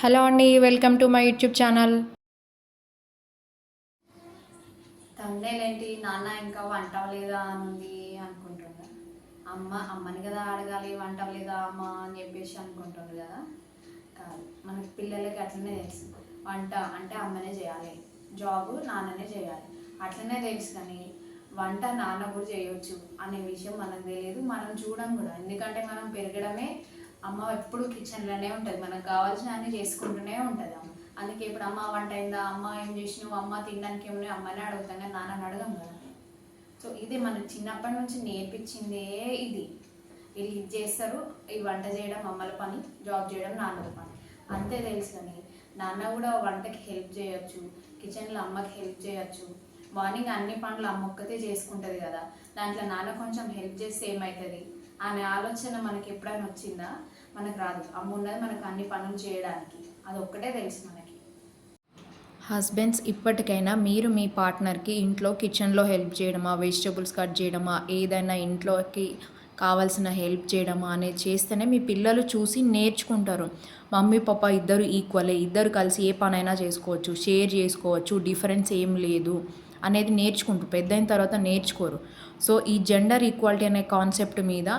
Hello అండి welcome to my YouTube channel. ఏంటి నాన్న ఇంకా వంట అవ్వలేదా అని ఉంది అమ్మ అమ్మని కదా అడగాలి వంట అవ్వలేదా అమ్మ అని చెప్పేసి అనుకుంటుండు కదా. కాదు మనకి పిల్లలకి అట్లనే తెలుసు. వంట అంటే అమ్మనే చేయాలి. జాబ్ నాన్ననే చేయాలి. అట్లనే తెలుసు కానీ వంట నాన్న కూడా చేయొచ్చు అనే విషయం మనకు తెలియదు. మనం చూడం కూడా. ఎందుకంటే మనం పెరగడమే అమ్మ ఎప్పుడు కిచెన్లోనే ఉంటుంది. మనకు కావాల్సిన అన్ని చేసుకుంటూనే ఉంటుంది అమ్మ. అందుకే ఇప్పుడు అమ్మ వంట అయిందా? అమ్మ ఏం చేసినావు? అమ్మ తినడానికి ఏమన్నా అమ్మనే అడుగుతాం కానీ నాన్న అడగం కదా. సో ఇది మన చిన్నప్పటి నుంచి నేర్పించిందే ఇది. వీళ్ళు ఇది చేస్తారు ఈ వంట చేయడం అమ్మల పని జాబ్ చేయడం నాన్నల పని. అంతే తెలుసు కానీ నాన్న కూడా వంటకి హెల్ప్ చేయొచ్చు కిచెన్లో అమ్మకి హెల్ప్ చేయొచ్చు. మార్నింగ్ అన్ని పనులు అమ్మ ఒక్కతే చేసుకుంటుంది కదా. దాంట్లో నాన్న కొంచెం హెల్ప్ చేస్తే ఏమవుతుంది అనే ఆలోచన మనకి ఎప్పుడైనా వచ్చిందా? మనకు రాదు. అమ్మ ఉన్నది మనకు అన్ని పనులు చేయడానికి. అది ఒక్కటే తెలుసు మనకి. హస్బెండ్స్ ఇప్పటికైనా మీరు మీ పార్ట్నర్కి ఇంట్లో కిచెన్లో హెల్ప్ చేయడమా? వెజిటబుల్స్ కట్ చేయడమా? ఏదైనా ఇంట్లోకి కావాల్సిన హెల్ప్ చేయడమా? అనేది చేస్తేనే మీ పిల్లలు చూసి నేర్చుకుంటారు. మమ్మీ పాప ఇద్దరు ఈక్వలే. ఇద్దరు కలిసి ఏ పనైనా చేసుకోవచ్చు. షేర్ చేసుకోవచ్చు. డిఫరెన్స్ ఏం లేదు. అనేది నేర్చుకుంటారు. పెద్ద అయిన తర్వాత నేర్చుకోరు. సో ఈ జెండర్ ఈక్వాలిటీ అనే కాన్సెప్ట్ మీద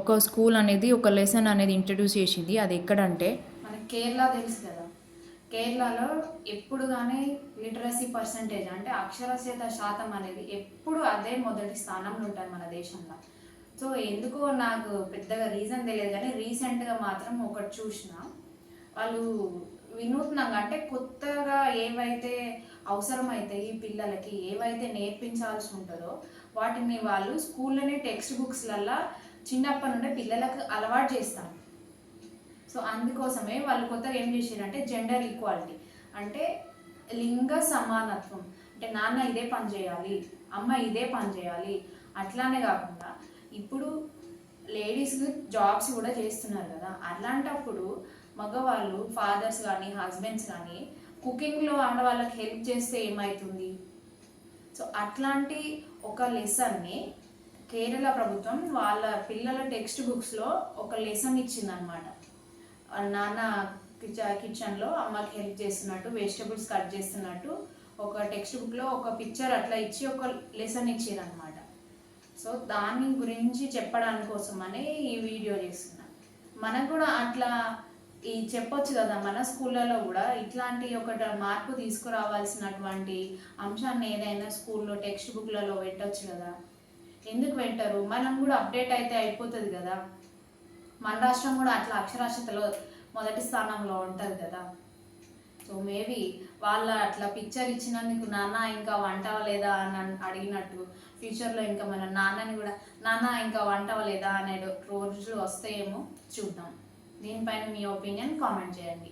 ఒక స్కూల్ అనేది ఒక లెసన్ అనేది ఇంట్రడ్యూస్ చేసింది. అది ఎక్కడంటే మన కేరళ తెలుసు కదా. కేరళలో ఎప్పుడు కానీ లిటరసీ పర్సంటేజ్ అంటే అక్షరాస్యత శాతం అనేది ఎప్పుడు అదే మొదటి స్థానంలో ఉంటుంది మన దేశంలో. సో ఎందుకో నాకు పెద్దగా రీజన్ తెలియదు కానీ రీసెంట్గా మాత్రం ఒకటి చూసిన వాళ్ళు వినూత్నంగా అంటే కొత్తగా ఏవైతే అవసరమైతే ఈ పిల్లలకి ఏవైతే నేర్పించాల్సి ఉంటుందో వాటిని వాళ్ళు స్కూల్లోనే టెక్స్ట్ బుక్స్లల్లో చిన్నప్పటి నుండే పిల్లలకు అలవాటు చేస్తాను సో అందుకోసమే వాళ్ళు కొత్తగా ఏం చేసారంటే జెండర్ ఈక్వాలిటీ అంటే లింగ సమానత్వం. అంటే నాన్న ఇదే పని చేయాలి అమ్మ ఇదే పని చేయాలి అట్లానే కాకుండా ఇప్పుడు లేడీస్ జాబ్స్ కూడా చేస్తున్నారు కదా అలాంటప్పుడు మగవాళ్ళు ఫాదర్స్ కానీ హస్బెండ్స్ కానీ కుకింగ్లో ఆడవాళ్ళకి హెల్ప్ చేస్తే ఏమవుతుంది సో అట్లాంటి ఒక లెసన్ని కేరళ ప్రభుత్వం వాళ్ళ పిల్లల టెక్స్ట్ బుక్స్లో ఒక లెసన్ ఇచ్చిందనమాట నాన్న కిచ- కిచెన్లో అమ్మకి హెల్ప్ చేస్తున్నట్టు వెజిటబుల్స్ కట్ చేస్తున్నట్టు ఒక టెక్స్ట్ బుక్లో ఒక పిక్చర్ అట్లా ఇచ్చి ఒక లెసన్ ఇచ్చారనమాట సో దాని గురించి చెప్పడానికి కోసమని ఈ వీడియో చేస్తున్నా. మనకు కూడా అట్లా ఈ చెప్పొచ్చు కదా మన స్కూళ్ళలో కూడా ఇట్లాంటి ఒక మార్పు తీసుకురావాల్సినటువంటి అంశాన్ని ఏదైనా స్కూల్లో టెక్స్ట్ బుక్లలో పెట్టచ్చు కదా. ఎందుకు పెట్టరు? మనం కూడా అప్డేట్ అయితే అయిపోతుంది కదా. మన రాష్ట్రం కూడా అట్లా అక్షరాస్యతలో మొదటి స్థానంలో ఉంటుంది కదా. సో మేబీ వాళ్ళ అట్లా పిక్చర్ ఇచ్చినందుకు నాన్న ఇంకా వంట అవ్వలేదా అని అడిగినట్టు ఫ్యూచర్లో ఇంకా మన నాన్నని కూడా నాన్న ఇంకా వంట అవ్వలేదా? అనే రోజులు వస్తాయేమో చూద్దాం. దీనిపైన మీ ఒపీనియన్ కామెంట్ చేయండి.